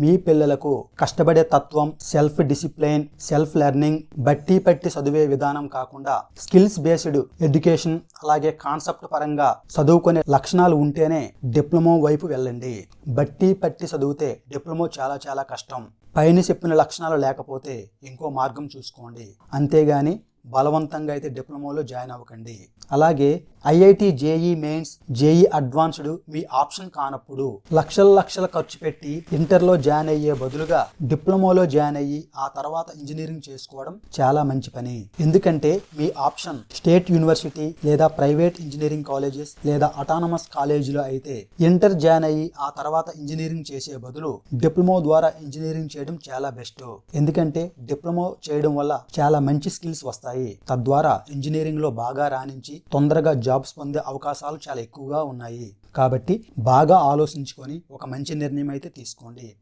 మీ పిల్లలకు కష్టపడే తత్వం సెల్ఫ్ డిసిప్లైన్ సెల్ఫ్ లెర్నింగ్ బట్టి పట్టి చదివే విధానం కాకుండా స్కిల్స్ బేస్డ్ ఎడ్యుకేషన్ అలాగే కాన్సెప్ట్ పరంగా చదువుకునే లక్షణాలు ఉంటేనే డిప్లొమో వైపు వెళ్ళండి. బట్టి పట్టి చదివితే డిప్లొమో చాలా చాలా కష్టం. పైన చెప్పిన లక్షణాలు లేకపోతే ఇంకో మార్గం చూసుకోండి. అంతేగాని బలవంతంగా అయితే డిప్లొమాలో జాయిన్ అవ్వకండి. అలాగే IIT JEE mains JEE advanced మీ ఆప్షన్ కానప్పుడు లక్షల లక్షల ఖర్చు పెట్టి ఇంటర్లో జాయిన్ అయ్యే బదులుగా డిప్లొమాలో జాయిన్ అయ్యి ఆ తర్వాత ఇంజనీరింగ్ చేసుకోవడం చాలా మంచి పని. ఎందుకంటే మీ ఆప్షన్ స్టేట్ యూనివర్సిటీ లేదా ప్రైవేట్ ఇంజనీరింగ్ కాలేజెస్ లేదా అటానమస్ కాలేజీలో అయితే ఇంటర్ జాయిన్ అయ్యి ఆ తర్వాత ఇంజనీరింగ్ చేసే బదులు డిప్లొమా ద్వారా ఇంజనీరింగ్ చేయడం చాలా బెస్ట్. ఎందుకంటే డిప్లొమా చేయడం వల్ల చాలా మంచి స్కిల్స్ వస్తాయి. తద్వారా ఇంజనీరింగ్లో బాగా రాణించి తొందరగా జాబ్ జాబ్స్ పొందే అవకాశాలు చాలా ఎక్కువగా ఉన్నాయి. కాబట్టి బాగా ఆలోచించుకొని ఒక మంచి నిర్ణయం అయితే తీసుకోండి.